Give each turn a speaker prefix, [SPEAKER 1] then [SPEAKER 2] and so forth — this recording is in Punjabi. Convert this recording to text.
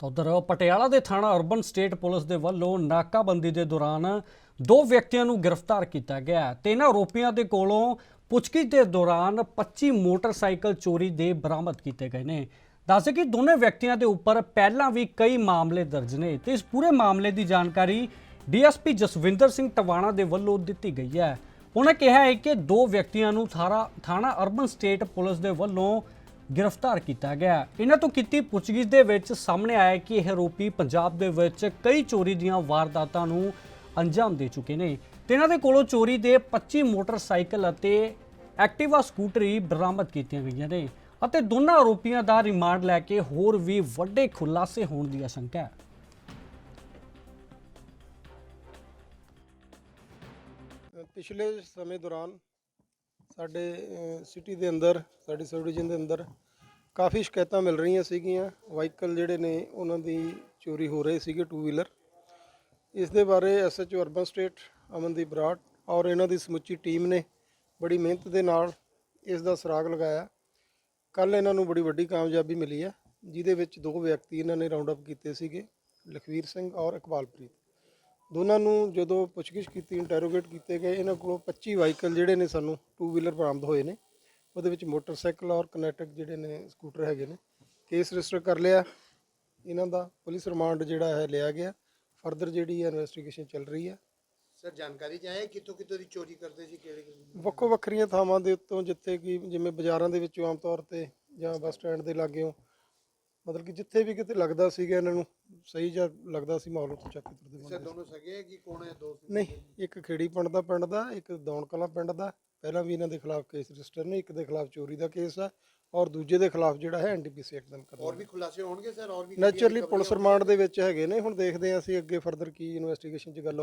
[SPEAKER 1] ਤਾਂ ਉਧਰ ਪਟਿਆਲਾ ਦੇ ਥਾਣਾ ਅਰਬਨ ਸਟੇਟ ਪੁਲਿਸ ਦੇ ਵੱਲੋਂ ਨਾਕਾਬੰਦੀ ਦੇ ਦੌਰਾਨ ਦੋ ਵਿਅਕਤੀਆਂ ਨੂੰ ਗ੍ਰਿਫਤਾਰ ਕੀਤਾ ਗਿਆ ਹੈ ਤੇ ਇਹਨਾਂ ਆਰੋਪੀਆਂ ਦੇ ਕੋਲੋਂ ਪੁੱਛਗਿੱਛ ਦੇ ਦੌਰਾਨ 25 ਮੋਟਰਸਾਈਕਲ ਚੋਰੀ ਦੇ ਬਰਾਮਦ ਕੀਤੇ ਗਏ ਨੇ। ਦੱਸੇ ਕਿ ਦੋਨੇ ਵਿਅਕਤੀਆਂ ਦੇ ਉੱਪਰ ਪਹਿਲਾਂ ਵੀ ਕਈ ਮਾਮਲੇ ਦਰਜ ਨੇ ਤੇ ਇਸ ਪੂਰੇ ਮਾਮਲੇ ਦੀ ਜਾਣਕਾਰੀ ਡੀਐਸਪੀ ਜਸਵਿੰਦਰ ਸਿੰਘ ਟਵਾਣਾ ਦੇ ਵੱਲੋਂ ਦਿੱਤੀ ਗਈ ਹੈ। ਉਹਨਾਂ ਕਿਹਾ ਹੈ ਕਿ ਦੋ ਵਿਅਕਤੀਆਂ ਨੂੰ ਥਾਰਾ ਥਾਣਾ ਅਰਬਨ ਸਟੇਟ ਪੁਲਿਸ ਦੇ ਵੱਲੋਂ ਗ੍ਰਿਫਤਾਰ ਕੀਤਾ ਗਿਆ। ਇਹਨਾਂ ਤੋਂ ਕੀਤੀ ਪੁੱਛਗਿੱਛ ਦੇ ਵਿੱਚ ਸਾਹਮਣੇ ਆਇਆ ਕਿ ਇਹ ਆਰੋਪੀ ਪੰਜਾਬ ਦੇ ਵਿੱਚ ਕਈ ਚੋਰੀ ਦੀਆਂ ਵਾਰਦਾਤਾਂ ਨੂੰ ਅੰਜਾਮ ਦੇ ਚੁੱਕੇ ਨੇ। ਤੇ ਇਹਨਾਂ ਦੇ ਕੋਲੋਂ ਚੋਰੀ ਦੇ 25 ਮੋਟਰਸਾਈਕਲ ਅਤੇ ਐਕਟਿਵਾ ਸਕੂਟਰੀ ਬਰਾਮਦ ਕੀਤੀਆਂ ਗਈਆਂ ਨੇ ਅਤੇ ਦੋਨਾਂ ਆਰੋਪੀਆਂ ਦਾ ਰਿਮਾਂਡ ਲੈ ਕੇ ਹੋਰ ਵੀ ਵੱਡੇ ਖੁਲਾਸੇ ਹੋਣ ਦੀ ਆਸ਼ੰਕਾ ਹੈ।
[SPEAKER 2] ਪਿਛਲੇ ਸਮੇਂ ਦੌਰਾਨ ਸਾਡੇ ਸਿਟੀ ਦੇ ਅੰਦਰ, ਸਾਡੀ ਸਬ ਡਿਵੀਜ਼ਨ ਦੇ ਅੰਦਰ ਕਾਫੀ ਸ਼ਿਕਾਇਤਾਂ ਮਿਲ ਰਹੀਆਂ ਸੀਗੀਆਂ। ਵਾਹੀਕਲ ਜਿਹੜੇ ਨੇ, ਉਹਨਾਂ ਦੀ ਚੋਰੀ ਹੋ ਰਹੇ ਸੀਗੇ ਟੂ ਵੀਲਰ ਇਸ ਦੇ ਬਾਰੇ SHO urban estate Amandeep Brar ਔਰ ਇਹਨਾਂ ਦੀ ਸਮੁੱਚੀ ਟੀਮ ਨੇ ਬੜੀ ਮਿਹਨਤ ਦੇ ਨਾਲ ਇਸ ਦਾ ਸੁਰਾਗ ਲਗਾਇਆ। ਕੱਲ ਇਹਨਾਂ ਨੂੰ ਬੜੀ ਵੱਡੀ ਕਾਮਯਾਬੀ ਮਿਲੀ ਹੈ, ਜਿਹਦੇ ਵਿੱਚ ਦੋ ਵਿਅਕਤੀ ਇਹਨਾਂ ਨੇ ਰਾਉਂਡ ਅਪ ਕੀਤੇ ਸੀਗੇ, ਲਖਵੀਰ ਸਿੰਘ ਔਰ ਇਕਬਾਲਪ੍ਰੀਤ। ਦੋਨਾਂ ਨੂੰ ਜਦੋਂ ਪੁੱਛਗਿੱਛ ਕੀਤੀ ਇੰਟਰੋਗੇਟ ਕੀਤੇ ਗਏ ਇਹਨਾਂ ਕੋਲੋਂ 25 ਵਾਹੀਕਲ ਜਿਹੜੇ ਨੇ ਸਾਨੂੰ ਟੂ ਵੀਲਰ ਬਰਾਮਦ ਹੋਏ ਨੇ। ਉਹਦੇ ਵਿੱਚ ਮੋਟਰਸਾਈਕਲ ਔਰ ਕਨੈਟਿਕ ਜਿਹੜੇ ਨੇ ਸਕੂਟਰ ਹੈਗੇ ਨੇ। ਕੇਸ ਰਜਿਸਟਰ ਕਰ ਲਿਆ। ਇਹਨਾਂ ਦਾ ਪੁਲਿਸ ਰਿਮਾਂਡ ਜਿਹੜਾ ਹੈ ਲਿਆ ਗਿਆ। ਫਰਦਰ ਜਿਹੜੀ ਹੈ ਇਨਵੈਸਟੀਗੇਸ਼ਨ ਚੱਲ ਰਹੀ ਹੈ।
[SPEAKER 3] ਸਰ ਜਾਣਕਾਰੀ ਚਾਹੇ ਕਿੱਥੋਂ ਕਿੱਥੋਂ ਦੀ ਚੋਰੀ ਕਰਦੇ ਸੀ ਕਿਹੜੇ ਕਿਹੜੇ
[SPEAKER 2] ਵੱਖੋ ਵੱਖਰੀਆਂ ਥਾਵਾਂ ਦੇ ਉੱਤੋਂ ਜਿੱਥੇ ਕਿ ਜਿਵੇਂ ਬਾਜ਼ਾਰਾਂ ਦੇ ਵਿੱਚੋਂ ਆਮ ਤੌਰ ਤੇ ਜਾਂ ਬੱਸ ਸਟੈਂਡ ਦੇ ਲਾਗੇੋਂ ਮਤਲਬ ਕਿ ਜਿੱਥੇ ਵੀ ਕਿਤੇ ਲੱਗਦਾ ਸੀਗਾ ਇਹਨਾਂ ਨੂੰ ਸਹੀ ਜਾਂ ਲੱਗਦਾ ਸੀ ਮਾਹੌਲ ਉੱਤੇ ਚੱਕ ਕੇ ਤੁਰਦੇ ਬੰਦੇ ਸੀ।
[SPEAKER 3] ਦੋਨੋਂ ਸਗੇ ਕਿ ਕੌਣ ਹੈ? ਦੋਸਤ
[SPEAKER 2] ਨਹੀਂ ਇੱਕ ਖੇੜੀ ਪਿੰਡ ਦਾ ਪਿੰਡ ਦਾ ਇੱਕ ਦੌਣ ਕਲਾਂ ਪਿੰਡ ਦਾ। ਪਹਿਲਾਂ ਵੀ ਇਹਨਾਂ ਦੇ ਖਿਲਾਫ ਕੇਸ ਰਜਿਸਟਰ ਨੇ ਇੱਕ ਦੇ ਖਿਲਾਫ ਚੋਰੀ ਦਾ ਕੇਸ ਆ ਔਰ ਦੂਜੇ ਦੇ ਖਿਲਾਫ ਜਿਹੜਾ ਹੈ ਐਨਡੀਪੀਸੀ ਐਕਟ ਦਾ।
[SPEAKER 3] ਹੋਰ
[SPEAKER 2] ਮੁਕੱਦਮਾ
[SPEAKER 3] ਵੀ ਖੁਲਾਸੇ ਹੋਣਗੇ ਸਰ? ਹੋਰ ਵੀ
[SPEAKER 2] ਨੇਚਰਲੀ ਪੁਲਿਸ ਰਿਮਾਂਡ ਦੇ ਵਿੱਚ ਹੈਗੇ ਨੇ ਹੁਣ ਦੇਖਦੇ ਹਾਂ ਅਸੀਂ ਅੱਗੇ ਫਰਦਰ ਕੀ ਇਨਵੈਸਟੀਗੇਸ਼ਨ 'ਚ ਗੱਲ ਆਉਂਦੀ